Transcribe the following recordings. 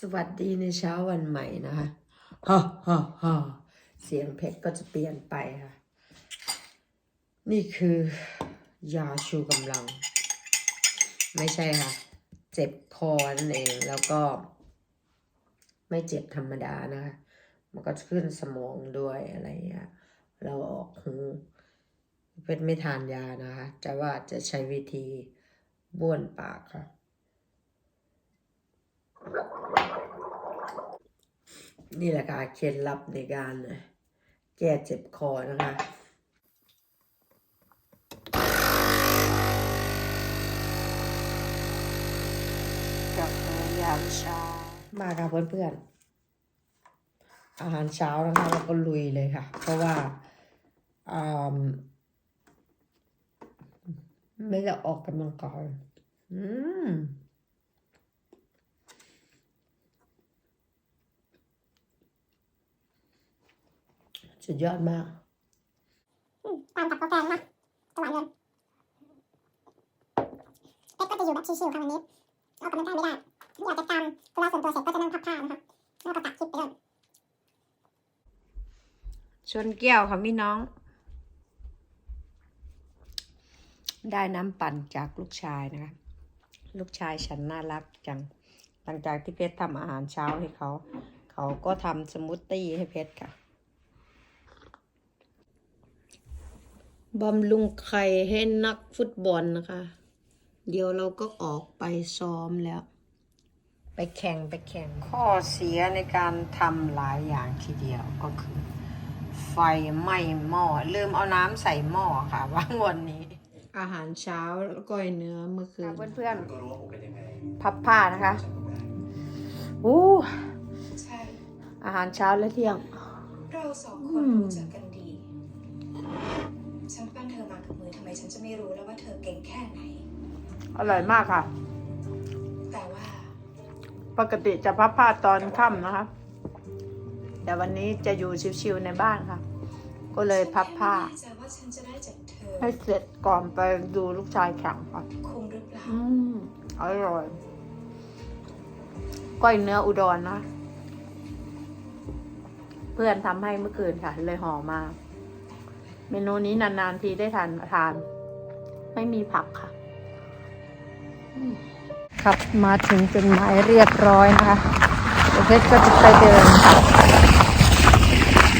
สวัสดีในเช้าวันใหม่นะคะฮ่าฮ่าฮ่าเสียงเพชรก็จะเปลี่ยนไปค่ะ นี่คือยาชูกำลัง ไม่ใช่ค่ะ เจ็บคอนั่นเองแล้วก็ ไม่เจ็บธรรมดานะคะ มันก็ขึ้นสมองด้วยอะไรอย่างเงี้ยเราออกหูเพชรไม่ทานยานะคะ แต่ว่าจะใช้วิธีบ้วนปากค่ะ นี่แหละค่ะเคล็ดลับในการแก้เจ็บคอนะคะกับยามเช้ามาค่ะเพื่อนๆ อาหารเช้านะคะเราก็ลุยเลยค่ะ เพราะว่าอ่าไม่ได้ออกกำลังกายอืม สุดยอดมากตามกับโปรแกรมนะจังหวะเงินเป๊กก็จะอยู่แบบชิวๆค่ะวันนี้ออกกำลังกายไม่ได้อยากจะตามเวลาส่วนตัวเสร็จก็จะนั่งพับผ้านะคะแล้วก็ตัดคลิปไปเลยชนแก้วค่ะพี่น้อง ได้น้ำปั่นจากลูกชายนะคะ ลูกชายฉันน่ารักจังหลังจากที่เพชรทำอาหารเช้าให้เขา เขาก็ทำสมูทตี้ให้เพชรค่ะ บำรุงไข่ให้นักฟุตบอลนะคะ เดี๋ยวเราก็ออกไปซ้อมแล้ว ไปแข่งไปแข่ง ข้อเสียในการทำหลายอย่างทีเดียวก็คือ ไฟไหม้หม้อลืมเอาน้ำใส่หม้อค่ะว่างวันนี้ อาหารเช้าแล้วก้อยเนื้อเมื่อคืนเพื่อนก็รู้ว่าผมเป็นยังไงๆพับผ้านะคะจำผมได้อู้ใช่อาหารเช้าและเที่ยง เราสองคนรู้จักกันดี ฉันปั้นเธอมากับมือทำไมฉันจะไม่รู้แล้วว่าเธอเก่งแค่ไหน อร่อยมากค่ะ แต่ว่า ปกติจะพับผ้าตอนค่ำนะคะ แต่วันนี้จะอยู่ชิวๆในบ้านค่ะ ก็เลยพับผ้า ฉันแค่ไม่แน่ใจว่าฉันจะได้จากเธอ ให้เสร็จก่อนไปดูลูกชายแข่งค่ะ คุ้มหรือเปล่า อืม อร่อย ก้อยเนื้ออุดรนะ เพื่อนทำให้เมื่อคืนค่ะ เลยห่อมา เมนูนี้นานๆทีได้ทานทาน ไม่มีผักค่ะ ครับมาถึงเป็นหมายเรียบร้อยนะคะเดี๋ยวเพชรก็จะไปเดินค่ะ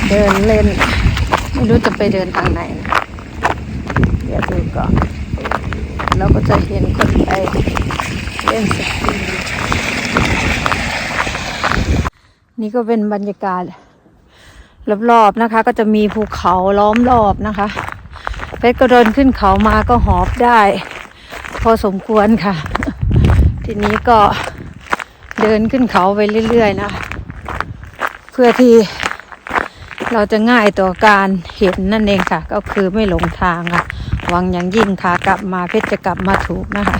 เดินเล่น ไม่รู้จะไปเดินทางไหน เดี๋ยวดูก่อน เราก็จะเห็นคนไปเล่นสกีนี่ก็เป็นบรรยากาศ รอบๆนะคะ ก็จะมีภูเขาล้อมรอบนะคะเพชรก็เดินขึ้นเขามาก็หอบได้ พอสมควรค่ะ ทีนี้ก็เดินขึ้นเขาไปเรื่อยๆนะ เพื่อที่เราจะง่ายต่อการเห็นนั่นเองค่ะ ก็คือไม่หลงทางค่ะหวังอย่างยิ่งค่ะกลับมาเพชรจะกลับมาถูกนะคะ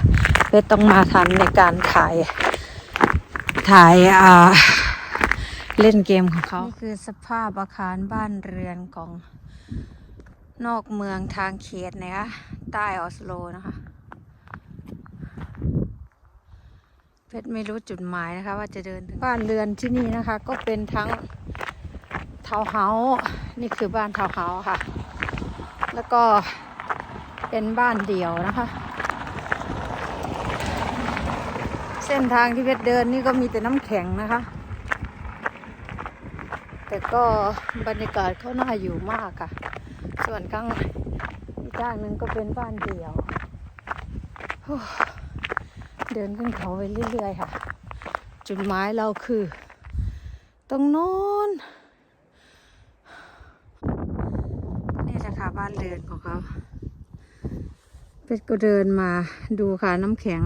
เพชรต้องมาทันในการถ่ายถ่ายอ่า เล่นเกมของเขานี่คือสภาพอาคารบ้านเรือนของนอกเมืองทางเขตนะคะใต้ออสโลนะคะ เพชรไม่รู้จุดหมายนะคะ ว่าจะเดินถึงบ้านเรือนที่นี่นะคะ ก็เป็นทั้งทาวน์เฮาส์นี่คือบ้านทาวน์เฮาส์ค่ะ แล้วก็เป็นบ้านเดี่ยวนะคะ เส้นทางที่เพชรเดินนี่ก็มีแต่น้ำแข็งนะคะ แต่ก็บรรยากาศเขาน่าอยู่มากค่ะ ส่วนข้างอีกด้านนึงก็เป็นบ้านเดี่ยว เดินขึ้นเขาไปเรื่อยๆค่ะ จุดหมายเราคือ ตรงโน้นนี่แหละค่ะบ้านเรือนของเขาเพชรก็เดินมาดูค่ะน้ำแข็ง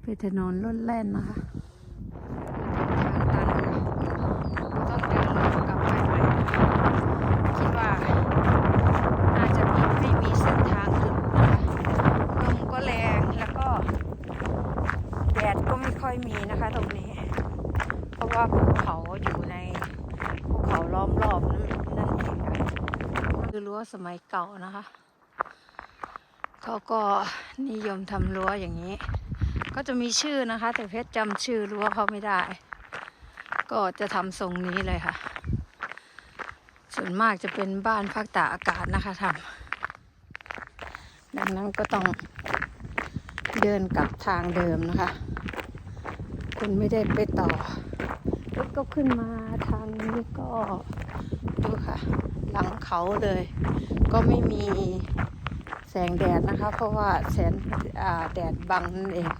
เป็นถนนล้นแล่นนะคะทางตันค่ะต้องเดินลงกลับไปใหม่คิดว่า น่าจะมีไม่มีเส้นทางอื่นนะคะลมก็แรงแล้วก็แดดก็ไม่ ค่อยมีนะคะตรงนี้ เพราะว่าภูเขาอยู่ในภูเขาล้อมรอบนั่นนั่นเองค่ะคือรั้วสมัยเก่านะคะเขาก็นิยมทำรั้วอย่างนี้ ก็จะมีชื่อนะคะ แต่เพชรจำชื่อรั้วเขาไม่ได้ ก็จะทำทรงนี้เลยค่ะ ส่วนมากจะเป็นบ้านภาคตากอากาศนะคะทำดังนั้นก็ต้องเดินกลับทางเดิมนะคะ คุณไม่ได้ไปต่อรถก็ขึ้นมาทางนี้ก็ดูค่ะ หลังเขาเลย ก็ไม่มีแสงแดดนะคะ เพราะว่าแสงแดดบังนั่นเอง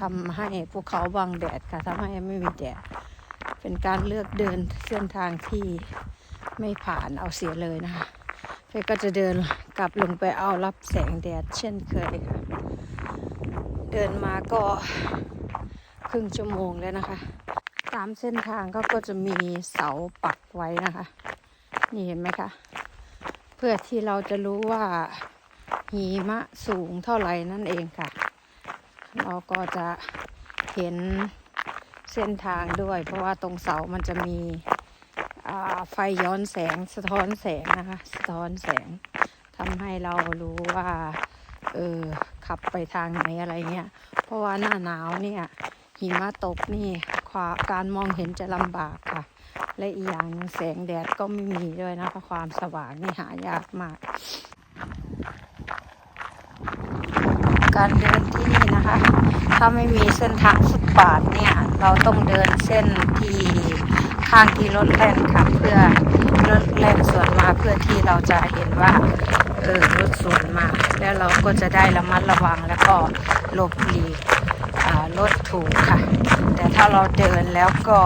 ทำให้ภูเขาบังแดดค่ะทำให้ไม่มีแดด เป็นการเลือกเดินเส้นทางที่ไม่ผ่านเอาเสียเลยนะคะเฟก็จะเดินกลับลงไปเอารับแสงแดดเช่นเคยค่ะ เดินมาก็ รึ่งชั่วโมงแล้วนะคะ ตามเส้นทางก็ก็จะมีเสาปักไว้นะคะ นี่เห็นไหมคะ เพื่อที่เราจะรู้ว่าหิมะสูงเท่าไหร่นั่นเองค่ะ เราก็จะเห็นเส้นทางด้วย เพราะว่าตรงเสามันจะมีไฟย้อนแสงสะท้อนแสงนะคะ สะท้อนแสงทำให้เรารู้ว่าเออขับไปทางไหนอะไรเงี้ย เพราะว่าหน้าหนาวเนี่ย หิมะตกนี่ความการมองเห็นจะลำบากค่ะ และอีกอย่างแสงแดดก็ไม่มีด้วยนะคะความสว่างนี่หายากมาก การเดินที่นี่นะคะ ถ้าไม่มีเส้นทางฟุตบาทเนี่ย เราต้องเดินเส้นที่ข้างที่รถแล่นค่ะเพื่อรถแล่นสวนมาเพื่อที่เราจะเห็นว่าเออรถสวนมา แล้วเราก็จะได้ระมัดระวังแล้วก็หลบหลีก รถถูกค่ะ แต่ถ้าเราเดินแล้วก็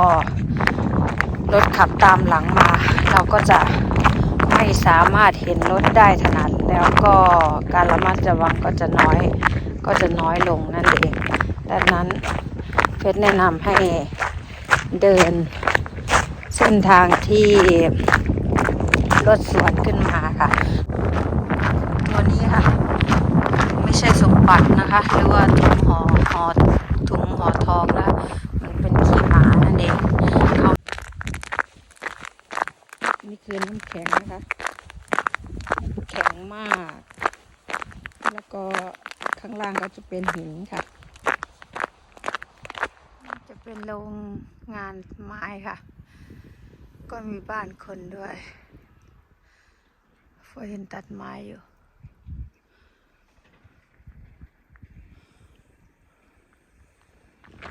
รถขับตามหลังมา เราก็จะไม่สามารถเห็นรถได้ถนัดแล้วก็การระมัดระวังก็จะน้อยก็จะน้อยลงนั่นเองดังนั้นเพชรแนะนำให้เดินเส้นทางที่รถสวนขึ้นมาค่ะ ตัวนี้ค่ะ ไม่ใช่สมบัตินะคะ หรือว่าถุงห่อหอ ห่อทองนะคะมันเป็นขี้หมานั่นเองเขานี่คือน้ำแข็งนะคะ แข็งมาก แล้วก็ข้างล่างก็จะเป็นหินค่ะ จะเป็นโรงงานไม้ค่ะ ก็มีบ้านคนด้วยฟอเห็นตัดไม้อยู่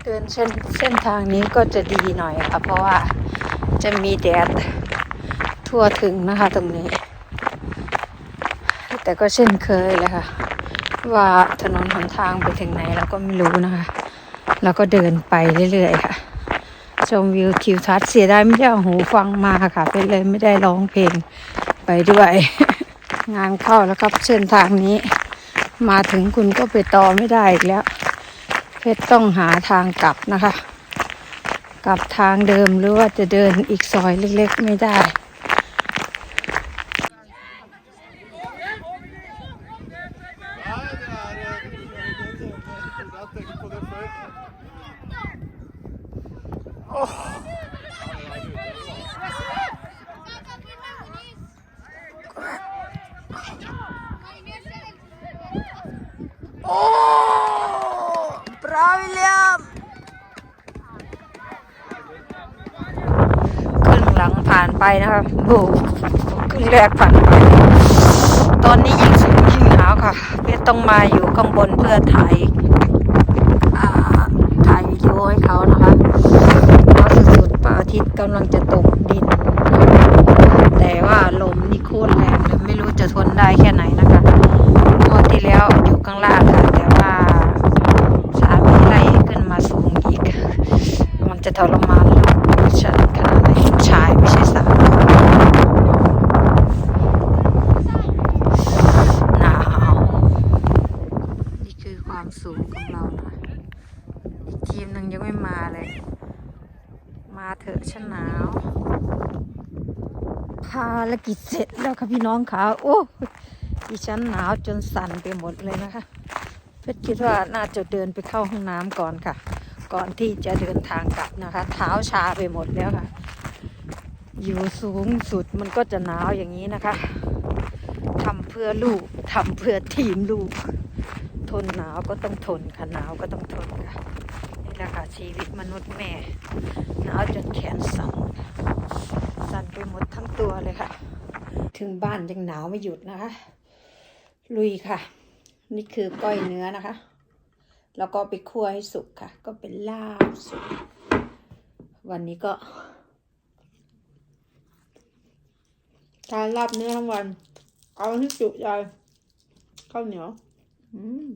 เดินเส้นเส้นทางนี้ก็จะดีหน่อยค่ะ เพราะว่าจะมีแดดทั่วถึงนะคะตรงนี้ แต่ก็เช่นเคยเลยค่ะ ว่าถนนหนทางไปถึงไหนเราก็ไม่รู้นะคะเราก็เดินไปเรื่อยๆค่ะ ชมวิวทิวทัศน์เสียดายไม่ได้เอาหูฟังมาค่ะเป็นเลยไม่ได้ร้องเพลงไปด้วย งานเข้าแล้วครับเส้นทางนี้ มาถึงคุณก็ไปต่อไม่ได้อีกแล้ว เพชรต้องหาทางกลับนะคะ กลับทางเดิมหรือว่าจะเดินอีกซอยเล็กๆไม่ได้ โอ้บราวิลเลียมครึ่งหลัง ผ่านไปนะครับโอ้ครึ่งแรกผ่านไป ตอนนี้ยิ่งสูงยิ่งหนาวค่ะ เพชรต้องมาอยู่ข้างบนเพื่อถ่ายถ่ายวิดีโอให้เขานะคะหนาสุดๆพระอาทิตย์กำลังจะตกดิน แต่ว่าลมนี่โคตรแรงเลยไม่รู้จะทนได้แค่ไหนนะคะงวดที่แล้วอยู่ข้างล่างค่ะแต่ว่าสามีไล่ขึ้นมาสูงอีก มันจะทรมานลูกฉันขนาดไหนลูกชายไม่ใช่สามีหนาว นี่คือความสูงของเรานะอีกทีมหนึ่งยังไม่มาเลย มาเถอะฉันหนาว ภารกิจเสร็จแล้วค่ะพี่น้องค่ะโอ้ดิฉันหนาวจนสั่นไปหมดเลยนะคะ เพชรคิดว่าน่าจะเดินไปเข้าห้องน้ำก่อนค่ะ ก่อนที่จะเดินทางกลับนะคะ เท้าชาไปหมดแล้วค่ะ อยู่สูงสุดมันก็จะหนาวอย่างนี้นะคะทำเพื่อลูกทำเพื่อทีมลูก ทนหนาวก็ต้องทนค่ะหนาวก็ต้องทนค่ะนี่แหละค่ะชีวิตมนุษย์แม่ หนาวจนแขนสั่น สั่นไปหมดทั้งตัวเลยค่ะ ถึงบ้านยังหนาวไม่หยุดนะคะ ลุยค่ะ นี่คือก้อยเนื้อนะคะ แล้วก็ไปคั่วให้สุกค่ะ ก็เป็นลาบสุก วันนี้ก็ทานลาบเนื้อทั้งวัน เอาที่จุใจข้าวเหนียว อืม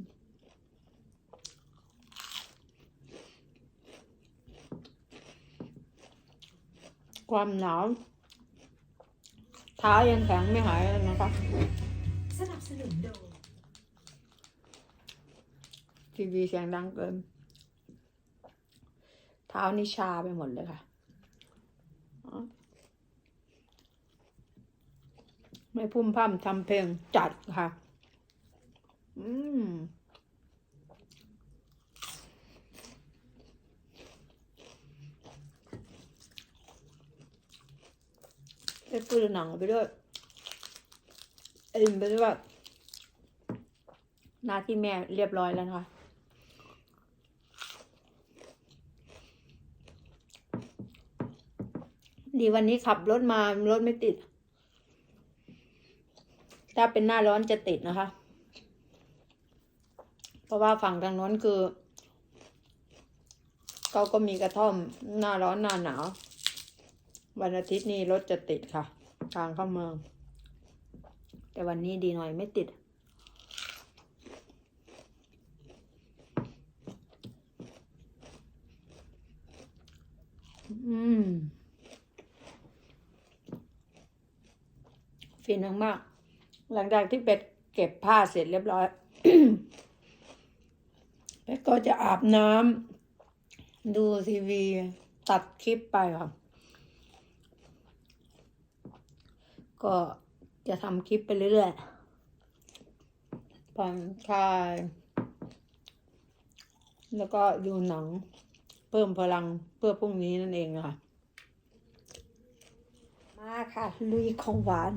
ความหนาวเท้ายังแข็งไม่หายเลยนะคะสนับสนุนโดยทีวีเสียงดังเกิน เท้านี่ชาไปหมดเลยค่ะอ๋อไม่พุ่มพร่ำทำเพลงจัดค่ะ อืม ได้ดูหนังไปด้วยอิ่มไปด้วยหน้าที่แม่เรียบร้อยแล้วนะคะดีวันนี้ขับรถมารถไม่ติด ถ้าเป็นหน้าร้อนจะติดนะคะ เพราะว่าฝั่งทางโน้นคือ เขาก็มีกระท่อมหน้าร้อนหน้าหนาว วันอาทิตย์นี้รถจะติดค่ะ ทางเข้าเมือง แต่วันนี้ดีหน่อยไม่ติด อืมฟินมากๆหลังจากที่เป็ดเก็บผ้าเสร็จเรียบร้อยเป็ดก็จะอาบน้ำดูทีวี ตัดคลิปไปค่ะ ก็จะทำคลิปไปเรื่อยๆผ่อนคลาย แล้วก็ดูหนังเพิ่มพลังเพื่อพรุ่งนี้นั่นเองค่ะ มาค่ะ ลุยของหวาน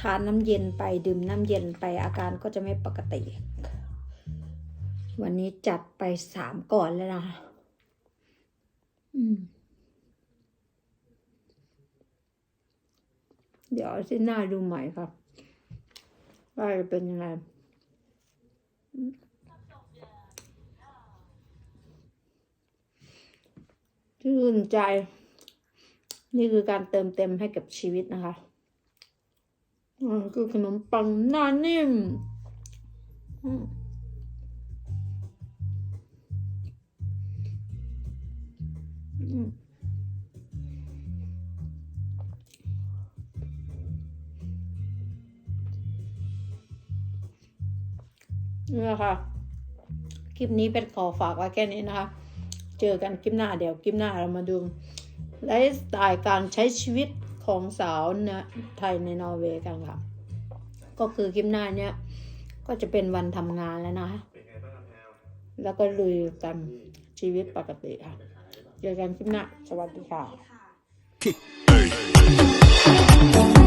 ทานน้ำเย็นไปดื่มน้ำเย็นไปอาการก็จะไม่ปกติ วันนี้จัดไปสามก่อนแล้วนะคะอืม เดี๋ยวที่หน้าดูใหม่ครับว่าจะเป็นยังไงชื่นใจ นี่คือการเติมเต็มให้กับชีวิตนะคะอ่าคือขนมปังหน้านิ่ม นี่แหละค่ะคลิปนี้เป็นขอฝากไว้แค่นี้นะคะ เจอกันคลิปหน้าเดี๋ยวคลิปหน้าเรามาดูไลฟ์สไตล์การใช้ชีวิตของสาวนะไทยในนอร์เวย์กันค่ะ ก็คือคลิปหน้าเนี้ยก็จะเป็นวันทำงานแล้วนะคะแล้วก็ลุยกันชีวิตปกติค่ะ เจอกันคลิปหน้า สวัสดีค่ะค่ะ